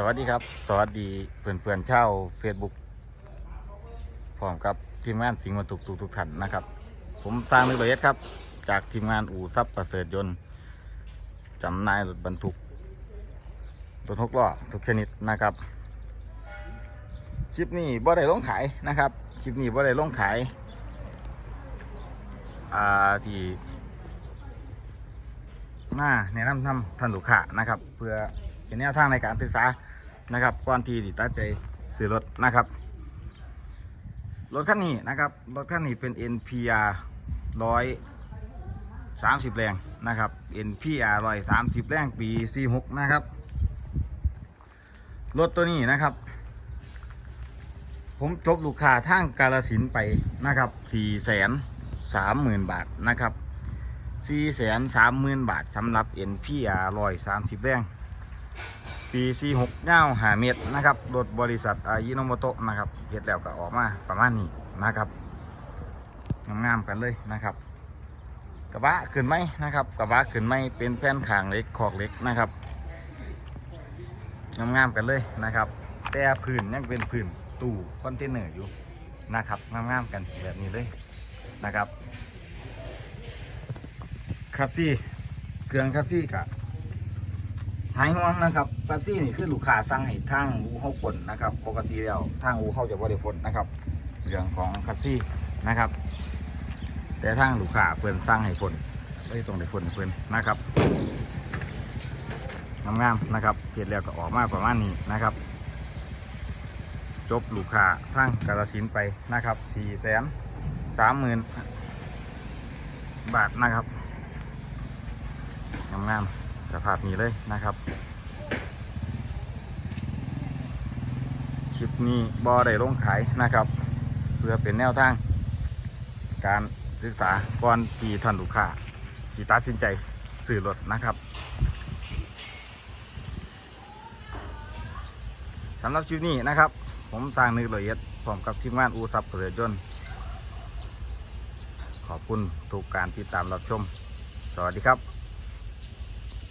สวัสดีครับ สวัสดีเพื่อนเพื่อนๆชาว Facebook พร้อมกับทีมงานสิงห์มาตุกทุกทุกท่านนะครับ ผมสร้างนึกละเอียดครับ จากทีมงานอู่ทรัพย์ประเสริฐยนต์จำนายรถบรรทุกรถหกล้อทุกชนิดนะครับคลิปนี้บ่ได้ลงขายนะครับคลิปนี้บ่ได้ลงขายอ่าที่หน้าแนะนำทำท่านลูกค้านะครับ เพื่อ เป็นแนวทางในการศึกษานะครับก่อนที่ติตัดใจซื้อรถนะครับ รถคันนี้นะครับรถคันนี้เป็น NPR ร้อยสามสิบแรงนะครับ NPR ร้อยสามสิบแรงปี46นะครับรถตัวนี้นะครับ ผมจบลูกค้าทางกาลสินธุ์ไปนะครับสี่แสนสามหมื่นบาทนะครับสี่แสนสามหมื่นบาทสำหรับ NPR ร้อยสามสิบแรง ปี46เงาหาเมตรนะครับรถบริษัทอายิโนโมโตะนะครับเฮ็ดแล้วก็ออกมาประมาณนี้นะครับงามๆกันเลยนะครับ กระบะขึ้นไหมนะครับ กระบะขึ้นไหมเป็นแผ่นขางเล็กขอกเล็กนะครับงามๆกันเลยนะครับ แต่พื้นยังเป็นพื้นตู้คอนเทนเนอร์อยู่นะครับงามๆกันแบบนี้เลยนะครับคัสซี่เครื่องคัสซี่กับ หายห่วงนะครับซัสซี่นี่คือลูกค้าสั่งให้ทางอูเฮาผลนะครับ ปกติแล้วทางอูเฮาจะบ่ได้ผลนะครับ เรื่องของคัสซี่นะครับ แต่ทางลูกค้าเพิ่นสั่งให้ผลเลยต้องได้ผลเพิ่นนะครับงามๆนะครับเพียแล้วก็ออกมาประมาณนี้นะครับ จบลูกค้าทางกาลสินไปนะครับสี่แสนสามหมื่นบาทนะครับงามๆ สภาพนี้เลยนะครับคลิปนี้บอได้ลงขายนะครับ เพื่อเป็นแนวทาง การศึกษาก่อนที่ท่านลูกค้าสิตัดสินใจซื้อรถนะครับสำหรับคลิปนี้นะครับ ผมสร้างนึกละเอียดพร้อมกับทีมงานอูซับเรือจนขอบคุณทุกการติดตามรับชม สวัสดีครับ